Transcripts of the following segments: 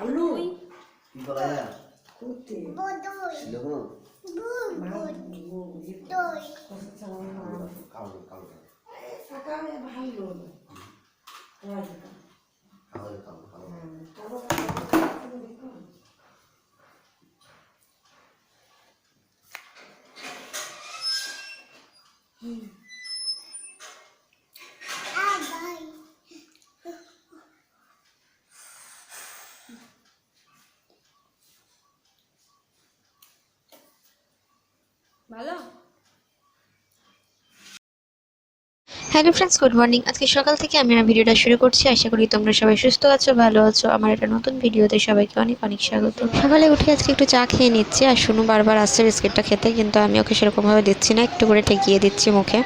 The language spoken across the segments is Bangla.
আলু। কি করা যায়? কুর্তি ছিল কোনো কালো কালো সকালে ভালো রাজকা কালো কালো কালো কালো ভালো হ্যালো ফ্রেন্ডস গুড মর্নিং আজকে সকাল থেকে আমি আমার ভিডিওটা শুরু করছি। আশা করি তোমরা সবাই সুস্থ আছো, ভালো আছো। আমার একটা নতুন ভিডিওতে সবাইকে অনেক অনেক স্বাগত। সকালে উঠে আজকে একটু চা খেয়ে নিচ্ছি। আর শুনু বারবার আসছে বিস্কিটটা খেতে, কিন্তু আমি ওকে সেরকমভাবে দিচ্ছি না। একটু করে ঠেকিয়ে দিচ্ছি মুখে।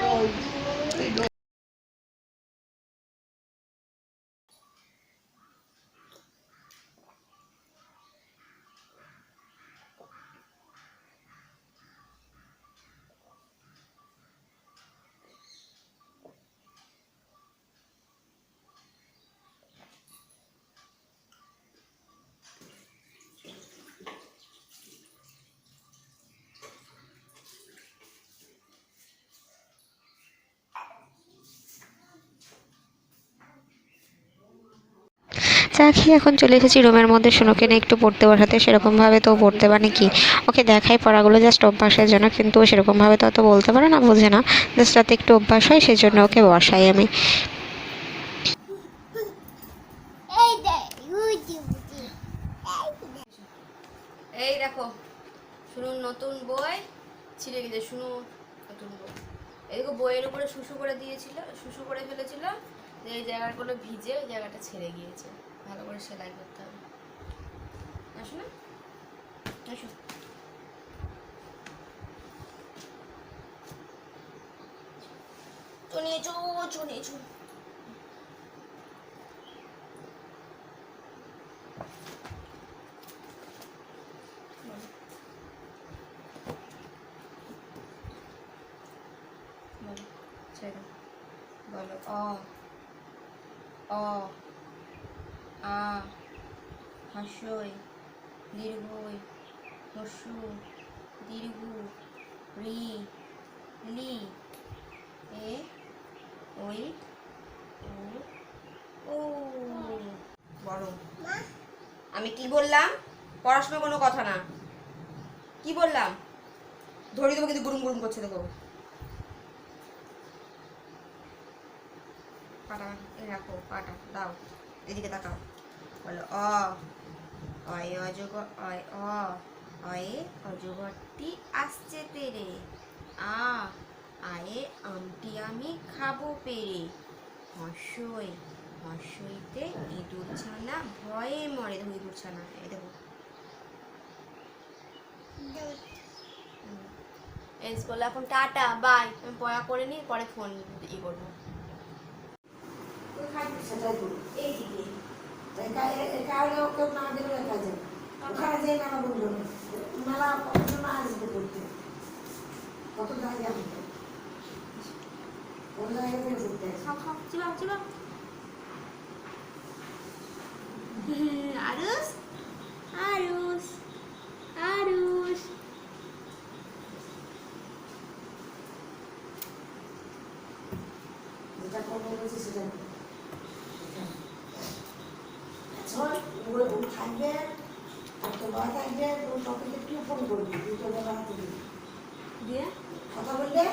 চা খেয়ে এখন চলে এসেছি রুমের মধ্যে। শুনুকে নিয়ে একটু পড়তে বসাতে। সেরকমভাবে তো ও পড়তে পারে কি ওকে দেখাই পড়াগুলো জাস্ট অভ্যাসের জন্য কিন্তু ও সেরকমভাবে তো অত বলতে পারে না বোঝে না। জাস্ট যাতে একটু অভ্যাস হয় সেই জন্য ওকে বসাই আমি। এই দেখো শুনুন নতুন বই ছিঁড়ে গেছে শুনুন নতুন বই। এদিকে বইয়ের উপরে শুশু করে দিয়েছিল শুশু করে ফেলেছিল যে এই জায়গাগুলো ভিজে ওই জায়গাটা ছেড়ে গিয়েছে। ভালো করে সেলাই করতে হবে আসো। না আসো নিয়েছো চো বলো। ছেড়ে বলো, অ। অ। আ হাসই দীর্ঘই হসু দীর্ঘ, রি, লি, এ, ওই, ও বড়। আমি কি বললাম? পড়াশোনা কোনো কথা না। কি বললাম? ধরি দেবো কিন্তু গুরুম গুরুম করছে দেখো। পাটা রাখো, পাটা, দাও, এদিকে তাকাও। বলো, অ, অয় অজগর, অয়, অ, অয়ে অজগরটি আসছে তেরে। আ, আয়ে আমটি আমি খাব পেরে। হর্ষই হর্ষইতে ইঁদুর ছানা ভয়ে মরে। দেখো ইঁদুর ছানা, এই দেখো। এস বলে এখন টাটা, বাই। আমি পড়া করে নিই, পরে ফোন ই করব। এইদিকে এটা হলে কেউ না দিলে লেখা যায় ওখানে যেয়ে মেলা বলল মেলা কতজন আসবে করতে কত জায়গা হবে কোন জায়গা থেকে ঘুরতে আসবে খাও খাও চিবাও চিবাও আরুস আরুস আরুস যেটা করব বলছি সেটা শোন, ওগুলো থাকবে আর তো বাবা থাকবে তোর টপিকে একটু ফোন করবি দুটো বাবা হাতে দিবি দিয়ে? কথা বললে?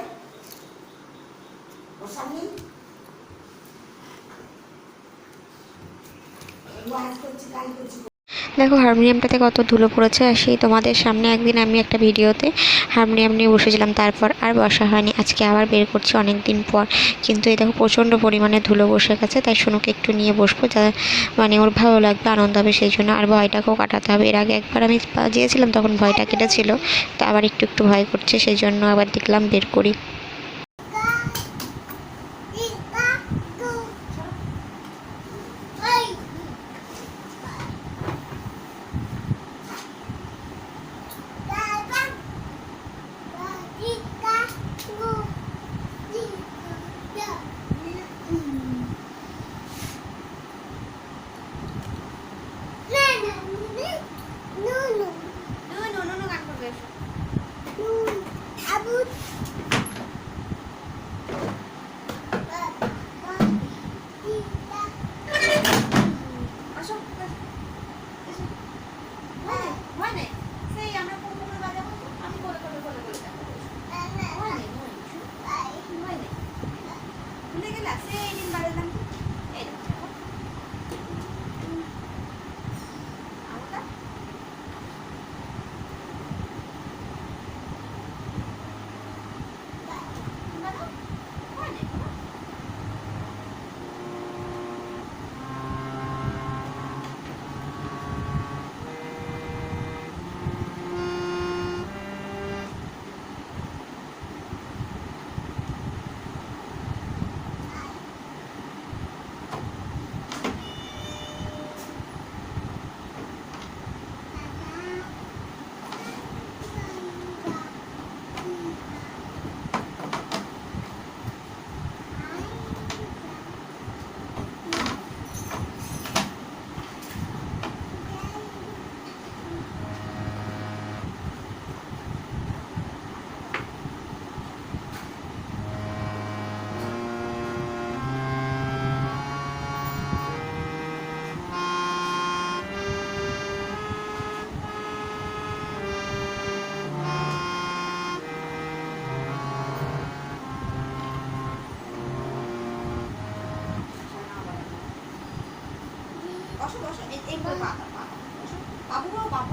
ওর সামনে ও আজ করছি কাল করছি দেখো হারমোনিয়ামটাতে কত ধুলো পড়েছে আর সেই তোমাদের সামনে একদিন আমি একটা ভিডিওতে হারমোনিয়াম নিয়ে বসেছিলাম, তারপর আর বসা হয়নি। আজকে আবার বের করছি অনেক দিন পর। কিন্তু এই দেখো প্রচণ্ড পরিমাণে ধুলো বসে গেছে, তাই সোনুকে একটু নিয়ে বসবো যা মানে ওর ভালো লাগবে, আনন্দ হবে সেই জন্য। আর ভয়টাকেও কাটাতে হবে। এর আগে একবার আমি বাজিয়েছিলাম তখন ভয়টা কেটেছিল, তো আবার একটু একটু ভয় করছে, সেই জন্য আবার দেখলাম বের করি। বসো বসো এই এই করে পা দাও, পা দাও। বসো। বাবু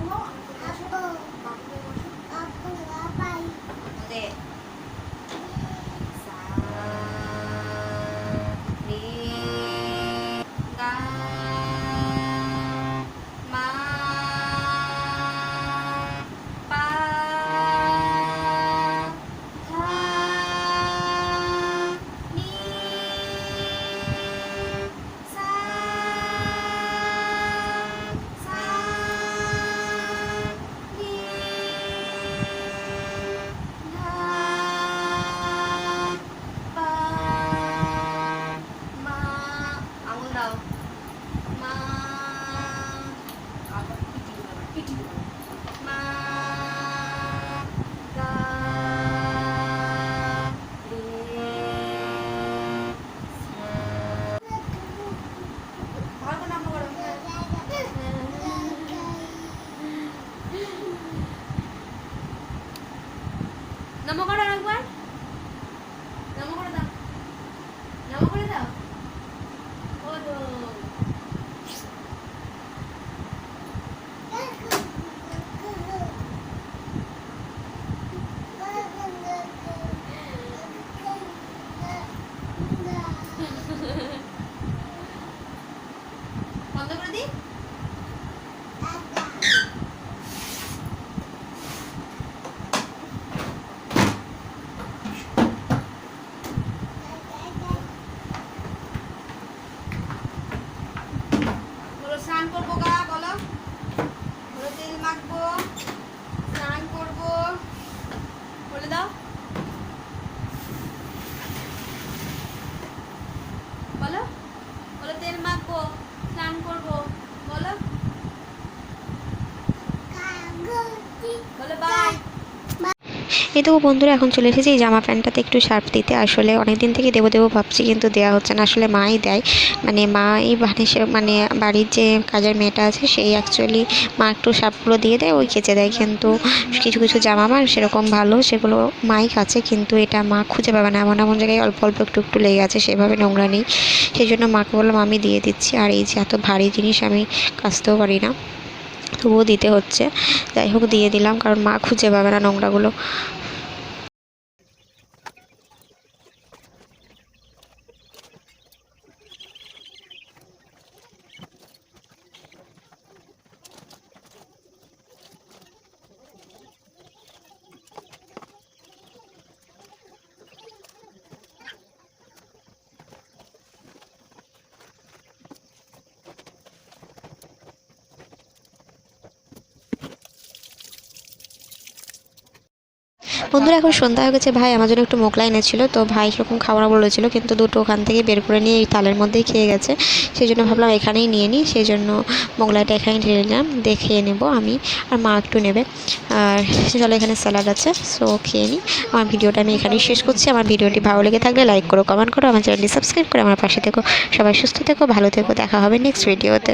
মাখবো স্নান করব বলো। বলো বাই এই তো বন্ধুরা এখন চলে এসেছি এই জামা প্যান্টটাতে একটু শার্প দিতে। আসলে অনেক দিন থেকে দেবো দেবো ভাবছি, কিন্তু দেওয়া হচ্ছে না। আসলে মাই দেয়। মানে মাই মানে সে মানে বাড়ির যে কাজের মেয়েটা আছে, সেই অ্যাকচুয়ালি মা একটু শার্পগুলো দিয়ে দেয়, ওই কেচে দেয়। কিন্তু কিছু কিছু জামা আমার সেরকম ভালো, সেগুলো মাই কাছে, কিন্তু এটা মা খুঁজে পাবে না। এমন এমন জায়গায় অল্প অল্প একটু একটু লেগে আছে, সেভাবে নোংরা নেই। সেই জন্য মাকে বললাম, আমি দিয়ে দিচ্ছি। আর এই যে এত ভারী জিনিস আমি কাচতেও পারি না। তবুও দিতে হচ্ছে। যাই হোক দিয়ে দিলাম কারণ মা খুঁজে পাবে না নোংরাগুলো। বন্ধুরা, এখন সন্ধ্যা হয়ে গেছে। ভাই, আমার জন্য একটু মোগলাই এনেছিল, তো ভাই সেরকম খাওয়া বলেছিল, কিন্তু দুটো ওখান থেকে বের করে নিয়ে এই তালের মধ্যেই খেয়ে গেছে। সেই জন্য ভাবলাম এখানেই নিয়ে নিই সেই জন্য মোগলাইটা এখানেই ঢেলে নিলাম, দিয়ে খেয়ে নেব আমি, আর মা একটু নেবে। আর চলো এখানে স্যালাড আছে সো খেয়ে নিই। আমার ভিডিওটা আমি এখানেই শেষ করছি। আমার ভিডিওটি ভালো লেগে থাকলে লাইক করো কমেন্ট করো, আমার চ্যানেলটি সাবস্ক্রাইব করে আমার পাশে থেকো। সবাই সুস্থ থেকো, ভালো থেকো, দেখা হবে নেক্সট ভিডিওতে